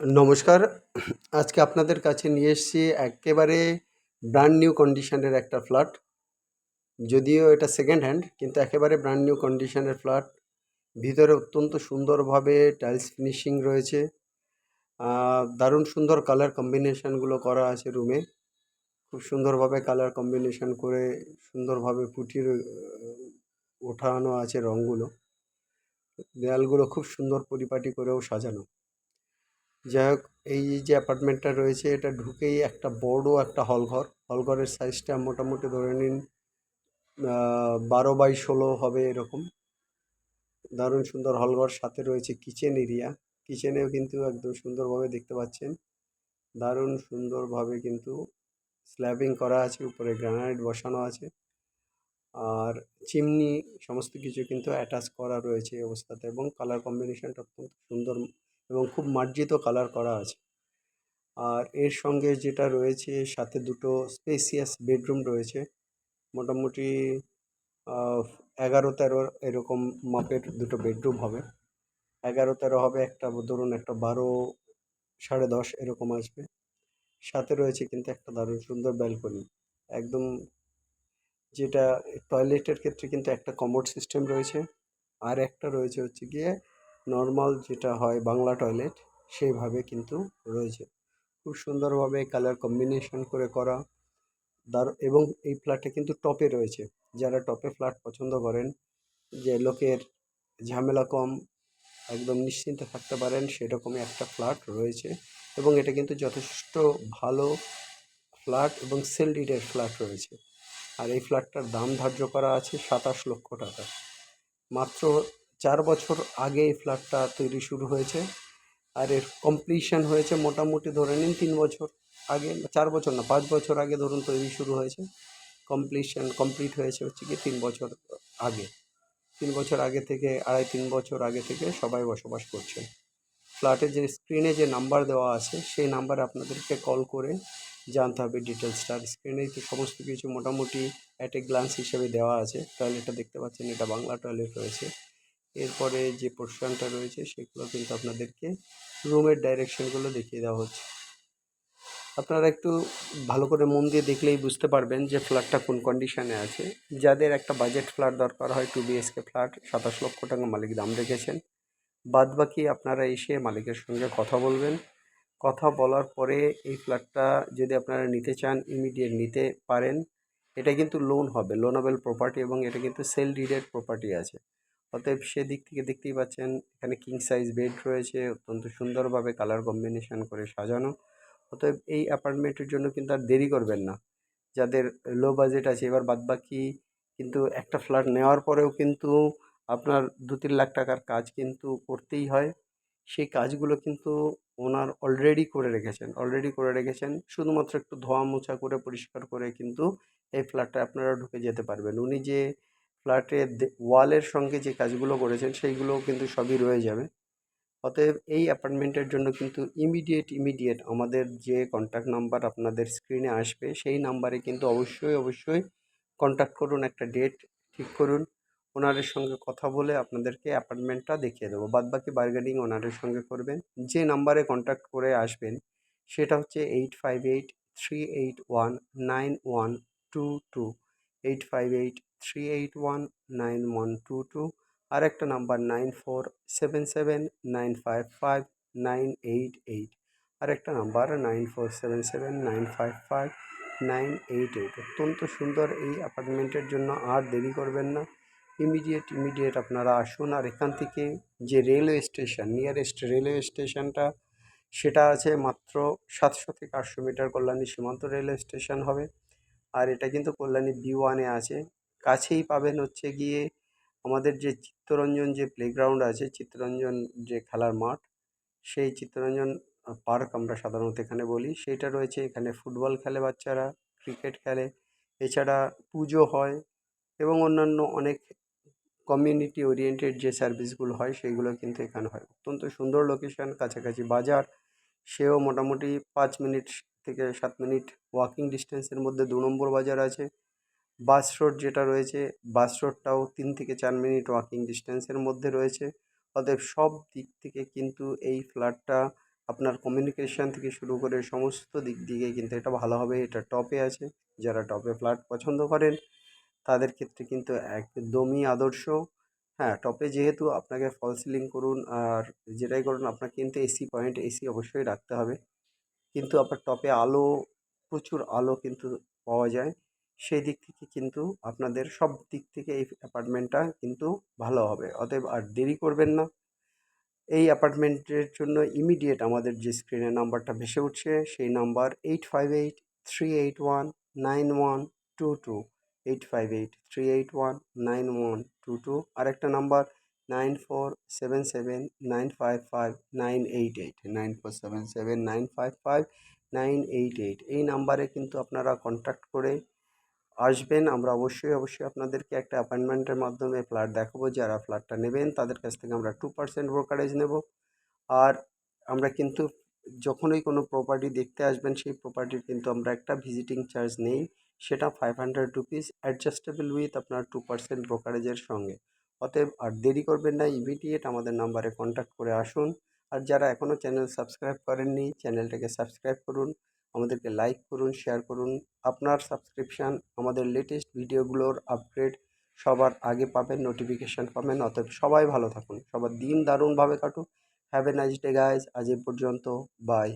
নমস্কার। আজকে আপনাদের কাছে নিয়ে এসেছি একেবারে ব্র্যান্ড নিউ কন্ডিশনের একটা ফ্ল্যাট যদিও এটা সেকেন্ড হ্যান্ড কিন্তু একেবারে ব্র্যান্ড নিউ কন্ডিশনের ফ্ল্যাট ভিতরে অত্যন্ত সুন্দরভাবে টাইলস ফিনিশিং রয়েছে। দারুণ সুন্দর কালার কম্বিনেশনগুলো করা আছে রুমে খুব সুন্দরভাবে কালার কম্বিনেশান করে সুন্দরভাবে ফুটিয়ে ওঠানো আছে রঙগুলো দেয়ালগুলো খুব সুন্দর পরিপাটি করেও সাজানো। যাই হোক, এই যে অ্যাপার্টমেন্টটা রয়েছে, এটা ঢুকেই একটা বড় একটা হল ঘর হল ঘরের সাইজটা মোটামুটি ধরে নিন বারো বাই ষোলো হবে এরকম। দারুণ সুন্দর হল ঘর সাথে রয়েছে কিচেন এরিয়া কিচেনেও কিন্তু একদম সুন্দরভাবে দেখতে পাচ্ছেন। দারুণ সুন্দরভাবে কিন্তু স্ল্যাবিং করা আছে, উপরে গ্রানাইট বসানো আছে। আর চিমনি সমস্ত কিছু কিন্তু অ্যাটাচ করা রয়েছে এই অবস্থাতে এবং কালার কম্বিনেশনটা অত্যন্ত সুন্দর এবং খুব মার্জিত কালার করা আছে। আর এর সঙ্গে যেটা রয়েছে, সাথে দুটো স্পেসিয়াস বেডরুম রয়েছে। মোটামুটি এগারো তেরো এরকম মাপের দুটো বেডরুম হবে। এগারো তেরো হবে একটা, ধরুন একটা বারো, সাড়ে দশ এরকম আসবে। সাথে রয়েছে কিন্তু একটা দারুণ সুন্দর ব্যালকনি একদম যেটা টয়লেটের ক্ষেত্রে কিন্তু একটা কমোড সিস্টেম রয়েছে। আর একটা রয়েছে হচ্ছে গিয়ে নর্মাল যেটা হয় বাংলা টয়লেট সেইভাবে কিন্তু রয়েছে। খুব সুন্দরভাবে কালার কম্বিনেশন করে করা। দার, এবং এই ফ্ল্যাটটা কিন্তু টপে রয়েছে। যারা টপে ফ্ল্যাট পছন্দ করেন, যে লোকের ঝামেলা কম, একদম নিশ্চিন্তে থাকতে পারেন সেরকমই একটা ফ্ল্যাট রয়েছে। এবং এটা কিন্তু যথেষ্ট ভালো ফ্ল্যাট এবং সেল ডিডের ফ্ল্যাট রয়েছে। আর এই ফ্ল্যাটটার দাম ধার্য করা আছে সাতাশ লক্ষ টাকা। মাত্র চার বছর আগে এই ফ্ল্যাটটা তৈরি শুরু হয়েছে। আর এর কমপ্লিশন হয়েছে মোটামুটি ধরে নিন তিন বছর আগে চার বছর না, পাঁচ বছর আগে ধরুন তৈরি শুরু হয়েছে। কমপ্লিশন কমপ্লিট হয়েছে হচ্ছে কি তিন বছর আগে। তিন বছর আগে থেকে, আড়াই তিন বছর আগে থেকে সবাই বসবাস করছে। ফ্ল্যাটের যে স্ক্রিনে যে নাম্বার দেওয়া আছে, সেই নাম্বারে আপনাদেরকে কল করে জানতে হবে ডিটেলসটা আর স্ক্রিনেই তো সমস্ত কিছু মোটামুটি অ্যাট এ গ্লান্স হিসেবে দেওয়া আছে। টয়লেটটা দেখতে পাচ্ছেন, এটা বাংলা টয়লেট রয়েছে। এরপরে যে পোর্শনটা রয়েছে সেগুলো কিন্তু আপনাদেরকে রুমের ডাইরেকশনগুলো দেখিয়ে দেওয়া হচ্ছে। আপনারা একটু ভালো করে মন দিয়ে দেখলেই বুঝতে পারবেন যে ফ্ল্যাটটা কোন কন্ডিশনে আছে। যাদের একটা বাজেট ফ্ল্যাট দরকার হয় টু বিএসকে ফ্ল্যাট সাতাশ লক্ষ টাকা মালিক দাম রেখেছেন। বাদ বাকি আপনারা এসে মালিকের সঙ্গে কথা বলবেন। কথা বলার পরে এই ফ্ল্যাটটা যদি আপনারা নিতে চান ইমিডিয়েট নিতে পারেন। এটা কিন্তু লোন হবে লোনাবেল প্রপার্টি এবং এটা কিন্তু সেল ডিডেড প্রপার্টি আছে। অতএব সেদিক থেকে দেখতেই পাচ্ছেন, এখানে কিং সাইজ বেড রয়েছে, অত্যন্ত সুন্দরভাবে কালার কম্বিনেশন করে সাজানো। অতএব এই অ্যাপার্টমেন্টের জন্য কিন্তু আর দেরি করবেন না। যাদের লো বাজেট আছে, এবার বাদবাকি কিন্তু একটা ফ্ল্যাট নেওয়ার পরেও কিন্তু আপনার দু তিন লাখ টাকার কাজ কিন্তু করতেই হয়। সেই কাজগুলো কিন্তু ওনার অলরেডি করে রেখেছেন অলরেডি করে রেখেছেন। শুধুমাত্র একটু ধোয়া মোছা করে পরিষ্কার করে কিন্তু এই ফ্ল্যাটটা আপনারা ঢুকে যেতে পারবেন। উনি যে ফ্ল্যাটের ওয়ালের সঙ্গে যে কাজগুলো করেছেন, সেইগুলোও কিন্তু সবই রয়ে যাবে। অতএব এই অ্যাপার্টমেন্টের জন্য কিন্তু ইমিডিয়েট ইমিডিয়েট আমাদের যে কন্ট্যাক্ট নাম্বার আপনাদের স্ক্রিনে আসবে, সেই নাম্বারে কিন্তু অবশ্যই অবশ্যই কন্ট্যাক্ট করুন, একটা ডেট ঠিক করুন। ওনারের সঙ্গে কথা বলে আপনাদেরকে অ্যাপার্টমেন্টটা দেখিয়ে দেবো। বাদবাকি বার্গেনিং ওনারের সঙ্গে করবেন। যে নাম্বারে কন্ট্যাক্ট করে আসবেন, সেটা হচ্ছে eight five eight three eight one nine one two two eight five eight three eight one nine one two two আর একটা number nine four seven seven nine five five nine eight eight আর একটা number nine four seven seven nine five five nine eight eight অত্যন্ত সুন্দর এই অ্যাপার্টমেন্টের জন্য আর দেরি করবেন না। ইমিডিয়েট ইমিডিয়েট আপনারা আসুন আর এখান থেকে যে রেলওয়ে স্টেশন নিয়ারেস্ট রেলওয়ে স্টেশনটা সেটা আছে মাত্র সাতশো থেকে আটশো মিটার কল্যাণী সীমান্ত রেলওয়ে স্টেশন হবে। আর এটা কিন্তু কল্যাণী বি ওয়ানে আছে। কাছেই পাবেন হচ্ছে গিয়ে আমাদের যে চিত্তরঞ্জন যে প্লেগ্রাউন্ড আছে, চিত্তরঞ্জন যে খেলার মাঠ, সেই চিত্তরঞ্জন পার্ক আমরা সাধারণত এখানে বলি। সেইটা রয়েছে এখানে ফুটবল খেলে বাচ্চারা ক্রিকেট খেলে। এছাড়া পুজো হয় এবং অন্যান্য অনেক কমিউনিটি ওরিয়েন্টেড যে সার্ভিসগুলো হয়, সেইগুলো কিন্তু এখানে হয়। অত্যন্ত সুন্দর লোকেশান কাছাকাছি বাজার। সেও মোটামুটি পাঁচ মিনিট থেকে সাত মিনিট ওয়াকিং ডিস্টেন্সের মধ্যে দু নম্বর বাজার আছে। বাস রোড যেটা রয়েছে, বাস রোডটাও তিন থেকে চার মিনিট ওয়াকিং ডিস্টেন্সের মধ্যে রয়েছে। অতএব সব দিক থেকে কিন্তু এই ফ্ল্যাটটা আপনার কমিউনিকেশন থেকে শুরু করে সমস্ত দিক দিয়ে কিন্তু এটা ভালো হবে। এটা টপে আছে। যারা টপে ফ্ল্যাট পছন্দ করেন, তাদের ক্ষেত্রে কিন্তু একদমই আদর্শ। হ্যাঁ টপে যেহেতু আপনাকে ফল সিলিং করুন আর যেটাই করুন আপনার কিন্তু এসি পয়েন্ট এসি অবশ্যই রাখতে হবে। কিন্তু আপনার টপে আলো, প্রচুর আলো কিন্তু পাওয়া যায়। সেই দিক থেকে কিন্তু আপনাদের সব দিক থেকে এই অ্যাপার্টমেন্টটা কিন্তু ভালো হবে। অতএব আর দেরি করবেন না। এই অ্যাপার্টমেন্টের জন্য ইমিডিয়েট আমাদের যে স্ক্রিনে নাম্বারটা ভেসে উঠছে, সেই number eight five eight three eight one nine one two two. Eight five eight three eight one nine one two two. আরেকটা number nine four seven seven nine five five nine eight eight. Nine four seven seven nine five five nine eight eight. এই নাম্বারে কিন্তু আপনারা contact করে আসবেন, আমরা অবশ্যই অবশ্যই আপনাদেরকে একটা অ্যাপয়েন্টমেন্টের মাধ্যমে ফ্ল্যাট দেখাবো, যারা ফ্ল্যাটটা নেবেন তাদের কাছ থেকে আমরা টু পার্সেন্ট ব্রোকারেজ নেব। আর আমরা কিন্তু যখনই কোনো প্রপার্টি দেখতে আসবেন, সেই প্রপার্টির কিন্তু আমরা একটা ভিজিটিং চার্জ নেই, সেটা five hundred rupees adjustable with আপনার টু পার্সেন্ট ব্রোকারেজের সঙ্গে। অতএব আর দেরি করবেন না ইমিডিয়েট আমাদের নাম্বারে কন্ট্যাক্ট করে আসুন। আর যারা এখনও চ্যানেল সাবস্ক্রাইব করেননি চ্যানেলটাকে সাবস্ক্রাইব করুন। আমাদেরকে লাইক করুন শেয়ার করুন। আপনার সাবস্ক্রিপশান আমাদের লেটেস্ট ভিডিওগুলোর আপগ্রেড সবার আগে পাবেন নোটিফিকেশান পাবেন। অতএব সবাই ভালো থাকুন। সবার দিন দারুণভাবে কাটুক। Have a nice day guys আজ এ পর্যন্ত। বাই